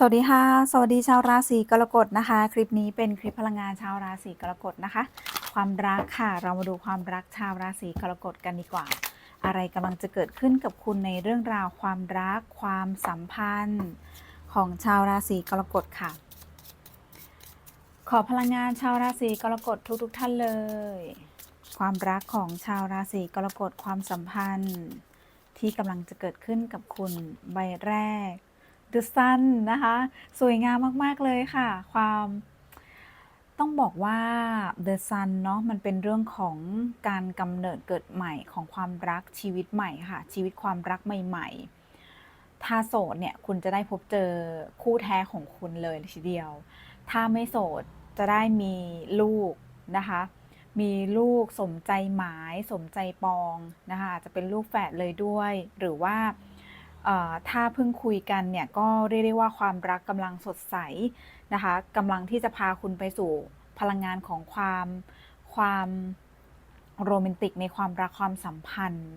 สวัสดีค่ะ สวัสดีชาวราศีกรกฎนะคะ คลิปนี้เป็นคลิปพลังงานชาวราศีกรกฎนะคะ ความรักค่ะ เรามาดูความรักชาวราศีกรกฎกันดีกว่า อะไรกำลังจะเกิดขึ้นกับคุณในเรื่องราวความรัก ความสัมพันธ์ ของชาวราศีกรกฎค่ะ ขอพลังงานชาวราศีกรกฎทุกๆทท่านเลย ความรักของชาวราศีกรกฎความสัมพันธ์ ที่กำลังจะเกิดขึ้นกับคุณใบแรก The Sun นะคะ สวยงามมาก ๆ เลยค่ะ ความต้องบอกว่า The Sun เนาะมันเป็นเรื่องของการกำเนิดเกิดใหม่ของความรักชีวิตใหม่ค่ะ ชีวิตความรักใหม่ ๆ ถ้าโสดเนี่ยคุณจะได้พบเจอคู่แท้ของคุณเลยทีเดียว ถ้าไม่โสดจะได้มีลูกนะคะ มีลูกสมใจหมาย สมใจปองนะคะจะเป็นลูกแฝดเลยด้วย หรือว่า ถ้าเพิ่งคุยกันเนี่ยก็เรียกได้ว่าความรักกำลังสดใสนะคะกำลังที่จะพาคุณไปสู่พลังงานของความความโรแมนติกในความรักความสัมพันธ์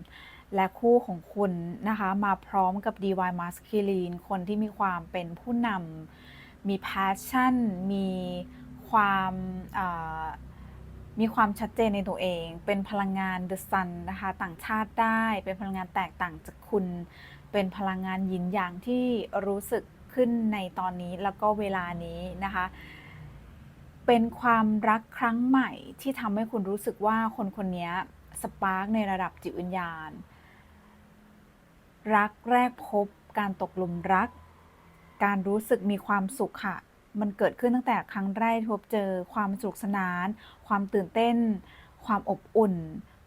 และคู่ของคุณนะคะ มาพร้อมกับ DIY Masculine คนที่มีความเป็นผู้นำมี passion มีความมีความชัดเจนในตัวเอง เป็นพลังงาน The Sun นะคะ ต่างชาติได้ เป็นพลังงานแตกต่างจากคุณ เป็นพลังงานหยินหยางที่รู้สึกขึ้นในตอนนี้แล้วก็เวลานี้นะคะ เป็นความรักครั้งใหม่ที่ทำให้คุณรู้สึกว่าคนคนนี้สปาร์กในระดับจิตวิญญาณ รักแรกพบการตกหลุมรัก การรู้สึกมีความสุขค่ะ มันเกิดขึ้นตั้งแต่ครั้งแรกพบเจอความสนุกสนาน ความตื่นเต้น ความอบอุ่น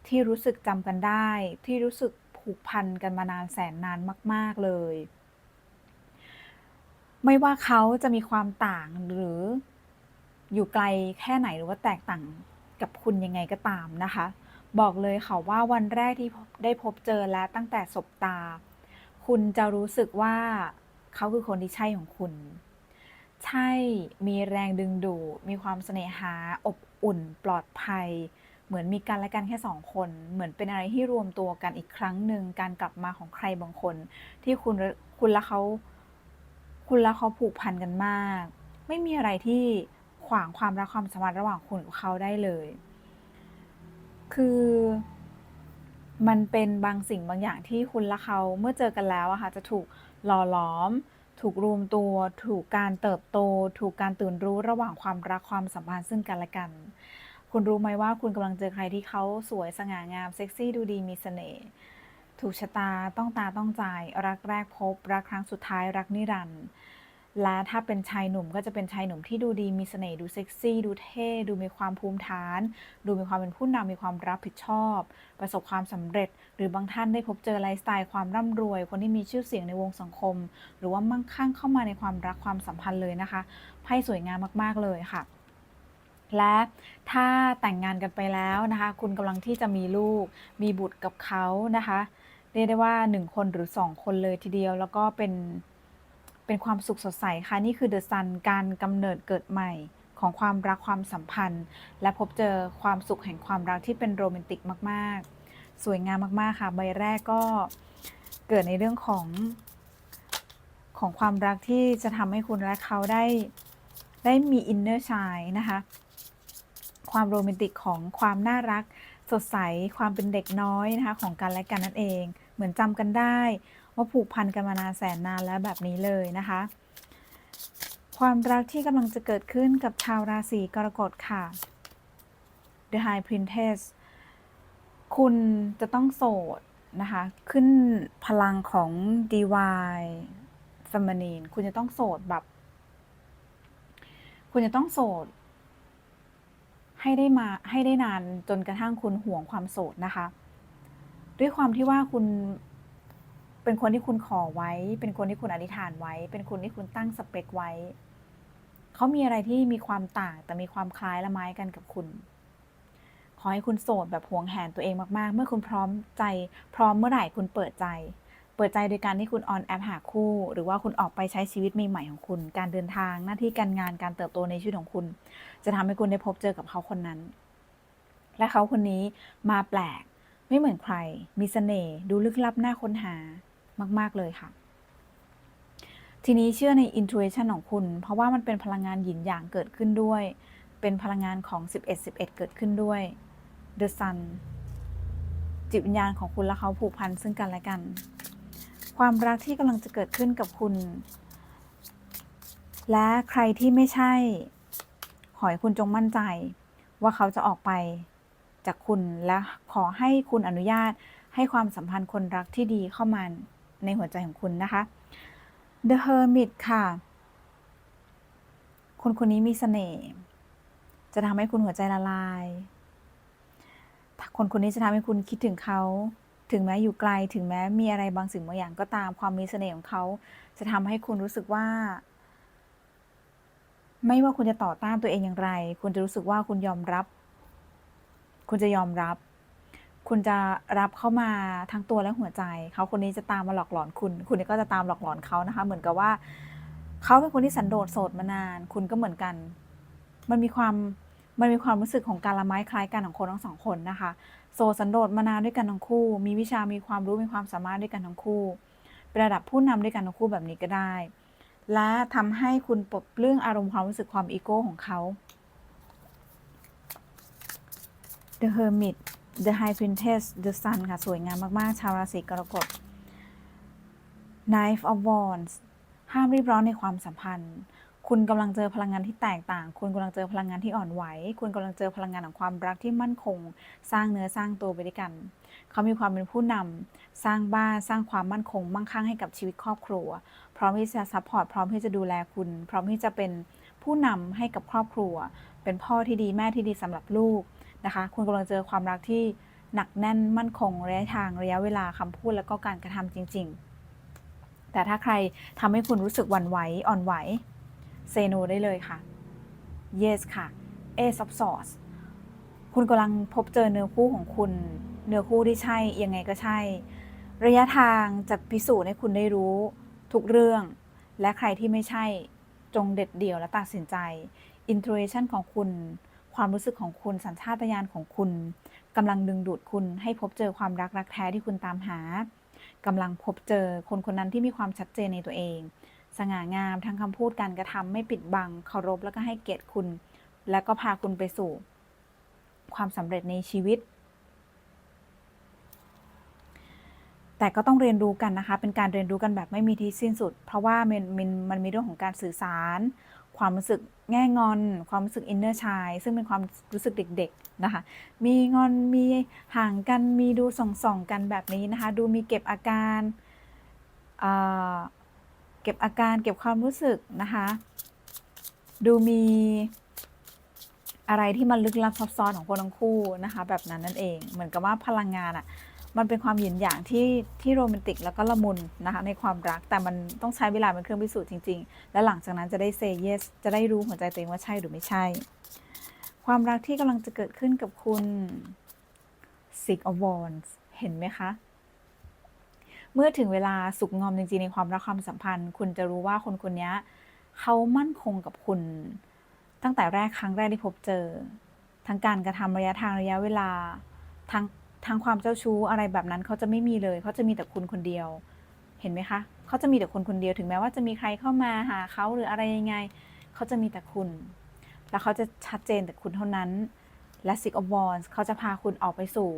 ที่รู้สึกจำกันได้ ที่รู้สึก ผูกพันกันมานานแสนนานมาก ๆ เลย ไม่ว่าเขาจะมีความต่างหรืออยู่ไกลแค่ไหนหรือว่าแตกต่างกับคุณยังไงก็ตามนะคะ บอกเลยค่ะว่าวันแรกที่ได้พบเจอและตั้งแต่สบตา คุณจะรู้สึกว่าเขาคือคนที่ใช่ของคุณ ใช่มีแรงดึงดูดมีความเสน่หาอบอุ่นปลอดภัย เหมือนมีกันและกันแค่สองคน เหมือนเป็นอะไรที่รวมตัวกันอีกครั้งหนึ่งการกลับมาของใครบางคน ที่คุณคุณและเขาคุณและเขาผูกพันกันมาก ไม่มีอะไรที่ขวางความรักความสัมพันธ์ระหว่างคุณกับเขาได้เลย คือมันเป็นบางสิ่งบางอย่างที่คุณและเขาเมื่อเจอกันแล้วอะค่ะจะถูกหล่อหลอม ถูกรวมตัว ถูกการเติบโต ถูกการตื่นรู้ระหว่างความรักความสัมพันธ์ซึ่งกันและกัน คุณรู้ไหมว่าคุณกำลังเจอใครที่เขาสวยสง่างาม เซ็กซี่ดูดีมีเสน่ห์ถูกชะตาต้องตาต้องใจ รักแรกพบ รักครั้งสุดท้ายรักนิรันดร์และถ้าเป็นชายหนุ่มก็จะเป็นชายหนุ่มที่ดูดีมีเสน่ห์ดูเซ็กซี่ ดูเท่ ดูมีความภูมิฐาน ดูมีความเป็นผู้นำมีความรับผิดชอบ ประสบความสำเร็จ หรือบางท่านได้พบเจอไลฟ์สไตล์ความร่ำรวย คนที่มีชื่อเสียงในวงสังคม หรือว่ามั่งคั่งเข้ามาในความรักความสัมพันธ์เลยนะคะไพ่สวยงามมากๆเลยค่ะ และถ้าแต่งงานกันไปแล้วนะคะ คุณกำลังที่จะมีลูก มีบุตรกับเขานะคะ เรียกได้ว่า 1 คนหรือ 2 คนเลยทีเดียว แล้วก็เป็น เป็นความสุขสดใสค่ะ นี่คือเดอะซันการกำเนิดเกิดใหม่ของความรักความสัมพันธ์ และพบเจอความสุขแห่งความรักที่เป็นโรแมนติกมากๆ สวยงามมากๆค่ะ ใบแรกก็เกิดในเรื่องของของความรักที่จะทำให้คุณและเขาได้ได้มีอินเนอร์ชายนะคะ ความโรแมนติกของความน่ารัก สดใสความเป็นเด็กน้อยนะคะของกันและกันนั่นเอง เหมือนจำกันได้ว่าผูกพันกันมานานแสนนานแล้วแบบนี้เลยนะคะ ความรักที่กำลังจะเกิดขึ้นกับชาวราศีกรกฎค่ะ The High Princess คุณจะต้องโสดนะคะ ขึ้นพลังของ Divine Feminine คุณจะต้องโสดแบบ คุณจะต้องโสด ให้ได้มาให้ได้นานจนกระทั่งคุณห่วงความโสดนะคะ ด้วยความที่ว่าคุณเป็นคนที่คุณขอไว้ เป็นคนที่คุณอธิษฐานไว้ เป็นคนที่คุณตั้งสเปคไว้ เขามีอะไรที่มีความต่างแต่มีความคล้ายละไม้กันกับคุณ ขอให้คุณโสดแบบหวงแหนตัวเองมากๆ เมื่อคุณพร้อมใจ พร้อมเมื่อไหร่คุณเปิดใจ เปิดใจโดยการที่คุณออนแอปหาคู่ หรือว่าคุณออกไปใช้ชีวิตใหม่ๆของคุณ การเดินทางหน้าที่การงานการเติบโตในชีวิตของคุณ จะทำให้คุณได้พบเจอกับเขาคนนั้น และเขาคนนี้มาแปลกไม่เหมือนใคร มีเสน่ห์ดูลึกลับน่าค้นหามาก ๆเลยค่ะ ทีนี้เชื่อใน intuition ของคุณ เพราะว่ามันเป็นพลังงานหยินหยางเกิดขึ้นด้วย เป็นพลังงานของ 11 11 เกิดขึ้นด้วย The Sun จิตวิญญาณของคุณและเขาผูกพันซึ่งกันและกัน ความรักที่กำลังจะเกิดขึ้นกับคุณ และใครที่ไม่ใช่ ขอให้คุณจงมั่นใจ ว่าเขาจะออกไปจากคุณและขอให้คุณอนุญาตให้ความสัมพันธ์คนรักที่ดีเข้ามาในหัวใจของคุณนะคะ The Hermit ค่ะ คนคนนี้มีเสน่ห์ จะทำให้คุณหัวใจละลาย คนคนนี้จะทำให้คุณคิดถึงเขา ถึงแม้อยู่ไกลถึงแม้มีอะไรบางสิ่งบางอย่างก็ตามความมีเสน่ห์ของเขา จะทำให้คุณรู้สึกว่า ไม่ว่าคุณจะต่อต้านตัวเองอย่างไร คุณจะรู้สึกว่าคุณยอมรับ คุณจะยอมรับ คุณจะรับเข้ามาทั้งตัวและหัวใจ เขาคนนี้จะตามมาหลอกหลอนคุณ คุณก็จะตามหลอกหลอนเขานะคะ เหมือนกับว่า เขาเป็นคนที่สันโดษโสดมานาน คุณก็เหมือนกัน มันมีความมันมีความรู้สึกของการละไม้คล้ายกันของคนทั้งสองคนนะคะ โสดสันโดษมานานด้วยกันทั้งคู่ มีวิชามีความรู้มีความสามารถด้วยกันทั้งคู่เป็นระดับผู้นำด้วยกันทั้งคู่แบบนี้ก็ได้ และทำให้คุณปลดเปลื้องอารมณ์ความรู้สึกความอีโก้ของเขา The Hermit The High Priestess The Sun ค่ะ สวยงามมาก ๆ ชาวราศีกรกฎ Knife of Wands ห้ามรีบร้อนในความสัมพันธ์ คุณกำลังเจอพลังงานที่แตกต่าง คุณกำลังเจอพลังงานที่อ่อนไหว คุณกำลังเจอพลังงานของความรักที่มั่นคง สร้างเนื้อสร้างตัวไปด้วยกัน เขามีความเป็นผู้นำสร้างบ้านสร้างความมั่นคง มั่งคั่งให้กับชีวิตครอบครัว พร้อมที่จะซัพพอร์ต พร้อมที่จะดูแลคุณ พร้อมที่จะเป็นผู้นำให้กับครอบครัว เป็นพ่อที่ดีแม่ที่ดีสำหรับลูกนะคะ คุณกำลังเจอความรักที่หนักแน่นมั่นคงระยะทางระยะเวลาคำพูดแล้วก็การกระทำจริง ๆ แต่ถ้าใครทำให้คุณรู้สึกหวั่นไหวอ่อนไหว เซโนได้เลยค่ะ yes ค่ะ ace of swords คุณกำลังพบเจอเนื้อคู่ของคุณ เนื้อคู่ที่ใช่ ยังไงก็ใช่ ระยะทางจะพิสูจน์ให้คุณได้รู้ทุกเรื่อง และใครที่ไม่ใช่จงเด็ดเดี่ยวและตัดสินใจ intuition ของคุณ ความรู้สึกของคุณ สัญชาตญาณของคุณกำลังดึงดูดคุณให้พบเจอความรักรักแท้ที่คุณตามหากำลังพบเจอคนคนนั้นที่มีความชัดเจนในตัวเอง สง่างามทั้งคำพูดการกระทำไม่ปิดบังเคารพแล้วก็ให้เกียรติคุณ แล้วก็พาคุณไปสู่ ความสำเร็จในชีวิต แต่ก็ต้องเรียนรู้กันนะคะ เป็นการเรียนรู้กันแบบไม่มีที่สิ้นสุด เพราะว่ามันมันมันมีเรื่องของการสื่อสาร ความรู้สึกแง่งอน ความรู้สึกอินเนอร์ชายซึ่งเป็นความรู้สึกเด็ก ๆนะคะ มีงอนมีห่างกันมีดูส่องๆกันแบบนี้นะคะ ดูมีเก็บอาการอ่อ เก็บอาการเก็บความรู้สึกนะคะ ดูมีอะไรที่มันลึกลับซับซ้อนของคนทั้งคู่นะคะ แบบนั้นนั่นเอง เหมือนกับว่าพลังงานอะ่ะมันเป็นความหยินหยางที่ที่โรแมนติกแล้วก็ละมุนนะคะในความรักแต่มันต้องใช้เวลาเป็นเครื่องพิสูจน์จริง ๆ และหลังจากนั้นจะได้เซเยสจะได้รู้หัวใจตัวเองว่าใช่หรือไม่ใช่ ความรักที่กำลังจะเกิดขึ้นกับคุณ Six of Wands เห็นไหมคะ เมื่อถึงเวลาสุกงอมจริงๆในความรักความสัมพันธ์ คุณจะรู้ว่าคนคนนี้เขามั่นคงกับคุณ ตั้งแต่แรกครั้งแรกที่พบเจอ ทั้งการกระทำระยะทางระยะเวลาทั้งทั้งความเจ้าชู้อะไรแบบนั้นเขาจะไม่มีเลยเขาจะมีแต่คุณคนเดียว เห็นไหมคะเขาจะมีแต่คนคนเดียวถึงแม้ว่าจะมีใครเข้ามาหาเขาหรืออะไรยังไงเขาจะมีแต่คุณ แล้วเขาจะชัดเจนแต่คุณเท่านั้นและ Six of Wands เขาจะพาคุณออกไปสู่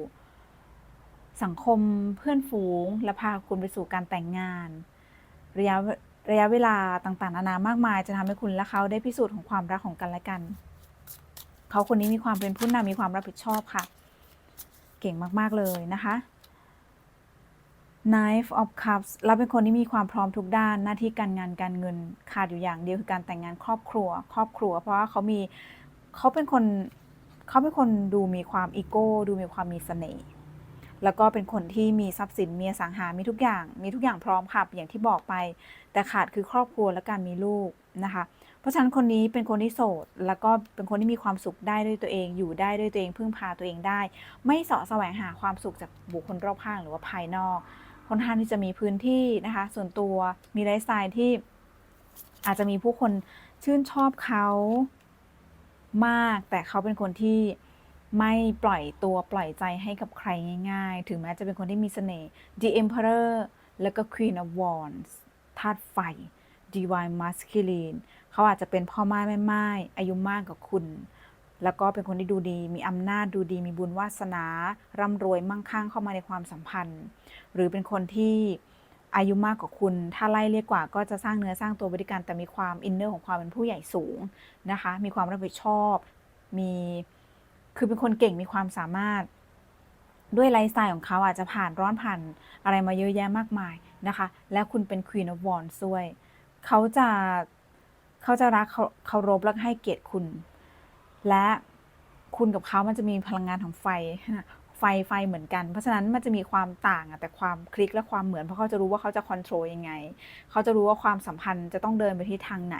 สังคมเพื่อนฝูง และพาคุณไปสู่การแต่งงาน ระยะระยะเวลาต่างๆนานามากมาย จะทำให้คุณและเขาได้พิสูจน์ของความรักของกันและกัน เขาคนนี้มีความเป็นผู้นำมีความรับผิดชอบค่ะ เก่งมากๆเลยนะคะ Knife of Cups เราเป็นคนที่มีความพร้อมทุกด้านหน้าที่การงานการเงินขาดอยู่อย่างเดียวคือการแต่งงานครอบครัว ครอบครัว เพราะว่าเขามีเขาเป็นคนเขาเป็นคนดูมีความอีโก้ดูมีความมีเสน่ห์ แล้วก็เป็นคนที่มีทรัพย์สินมีสังหา มีทุกอย่าง มีทุกอย่างพร้อมค่ะอย่างที่บอกไป แต่ขาดคือครอบครัวและการมีลูกนะคะ เพราะฉะนั้นคนนี้เป็นคนที่โสด แล้วก็เป็นคนที่มีความสุขได้ด้วยตัวเอง อยู่ได้ด้วยตัวเองพึ่งพาตัวเองได้ ไม่เสาะแสวงหาความสุขจากบุคคลรอบข้างหรือว่าภายนอกค่อนข้างที่จะมีพื้นที่นะคะ ส่วนตัวมีไลฟ์สไตล์ที่อาจจะมีผู้คนชื่นชอบเขามาก แต่เขาเป็นคนที่ ไม่ปล่อยตัวปล่อยใจให้กับใครง่ายๆ ถึงแม้จะเป็นคนที่มีเสน่ห์ The Emperor แล้วก็ Queen of Wands ธาตุไฟ divine masculine เขาอาจจะเป็นพ่อไม้แม่ไม้อายุมากกว่าคุณ แล้วก็เป็นคนที่ดูดี มีอำนาจดูดี มีบุญวาสนา ร่ำรวยมั่งคั่งเข้ามาในความสัมพันธ์ หรือเป็นคนที่อายุมากกว่าคุณ ถ้าไล่เรียกกว่าก็จะสร้างเนื้อสร้างตัวบริการแต่มีความอินเนอร์ของความเป็นผู้ใหญ่สูงนะคะ มีความรับผิดชอบ มี คือเป็นคนเก่งมีความสามารถด้วยไลฟ์สไตล์ของเขาอาจจะผ่านร้อนผ่านอะไรมาเยอะแยะมากมายนะคะ และคุณเป็น Queen of Wands ด้วย เขาจะเขาจะรักเขาเคารพและให้เกียรติคุณ และคุณกับเขามันจะมีพลังงานของไฟ ไฟไฟเหมือนกัน เพราะฉะนั้นมันจะมีความต่างอะแต่ความคลิกและความเหมือนเพราะเขาจะรู้ว่าเขาจะคอนโทรลยังไง เขาจะรู้ว่าความสัมพันธ์จะต้องเดินไปที่ทางไหน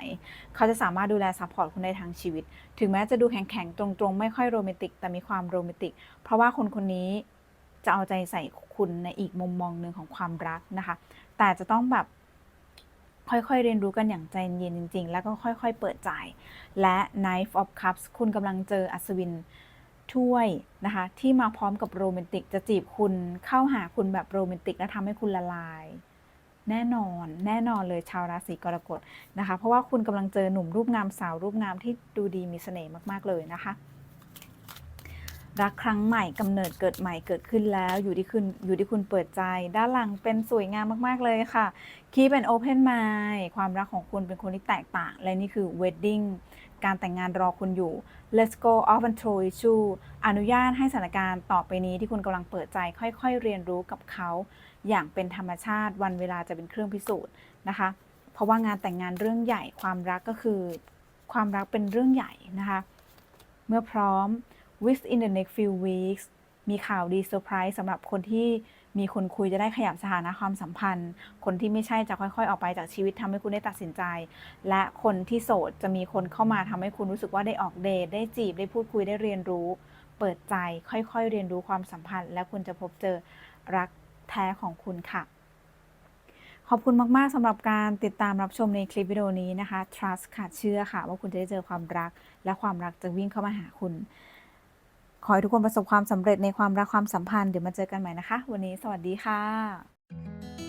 เขาจะสามารถดูแลซัพพอร์ตคุณได้ทั้งชีวิต ถึงแม้จะดูแข็งๆ ตรงๆ ไม่ค่อยโรแมนติก แต่มีความโรแมนติก เพราะว่าคนคนนี้จะเอาใจใส่คุณในอีกมุมมองหนึ่งของความรักนะคะ แต่จะต้องแบบค่อยๆ เรียนรู้กันอย่างใจเย็นจริง ๆ แล้วก็ค่อยๆ เปิดใจ และ Knife of Cups คุณกำลังเจออัศวิน ถ้วยนะคะ ที่มาพร้อมกับโรแมนติกจะจีบคุณเข้าหาคุณแบบโรแมนติกและทำให้คุณละลาย แน่นอนแน่นอนเลยชาวราศีกรกฎนะคะ เพราะว่าคุณกำลังเจอหนุ่มรูปงามสาวรูปงามที่ดูดีมีเสน่ห์มากๆเลยนะคะรักครั้งใหม่กำเนิดเกิดใหม่เกิดขึ้นแล้ว อยู่ที่คุณอยู่ที่คุณเปิดใจ ด้านหลังเป็นสวยงามมากๆเลยค่ะ Keep an open mind ความรักของคุณเป็นคนที่แตกต่าง และนี่คือ wedding การแต่งงานรอคุณอยู่ Let's go off and throw issue อนุญาตให้สถานการณ์ต่อไปนี้ที่คุณกำลังเปิดใจค่อยๆ เรียนรู้กับเขา อย่างเป็นธรรมชาติวันเวลาจะเป็นเครื่องพิสูจน์นะคะ เพราะว่างานแต่งงานเรื่องใหญ่ความรักก็คือ ความรักเป็นเรื่องใหญ่นะคะ เมื่อพร้อม within the next few weeks มีข่าวดีเซอร์ไพรส์สำหรับคนที่ มีคนคุยจะได้ขยับสถานะความสัมพันธ์ คนที่ไม่ใช่จะค่อยๆ ออกไปจากชีวิตทำให้คุณได้ตัดสินใจ และคนที่โสดจะมีคนเข้ามาทำให้คุณรู้สึกว่าได้ออกเดทได้จีบได้พูดคุยได้เรียนรู้ เปิดใจค่อยๆ เรียนรู้ความสัมพันธ์ และคุณจะพบเจอรักแท้ของคุณค่ะ ขอบคุณมากๆสำหรับการติดตามรับชมในคลิปวิดีโอนี้นะคะ trust ค่ะเชื่อค่ะ ว่าคุณจะได้เจอความรัก และความรักจะวิ่งเข้ามาหาคุณ ขอให้ทุกคนประสบความสำเร็จในความรักความสัมพันธ์ เดี๋ยวมาเจอกันใหม่นะคะ วันนี้สวัสดีค่ะ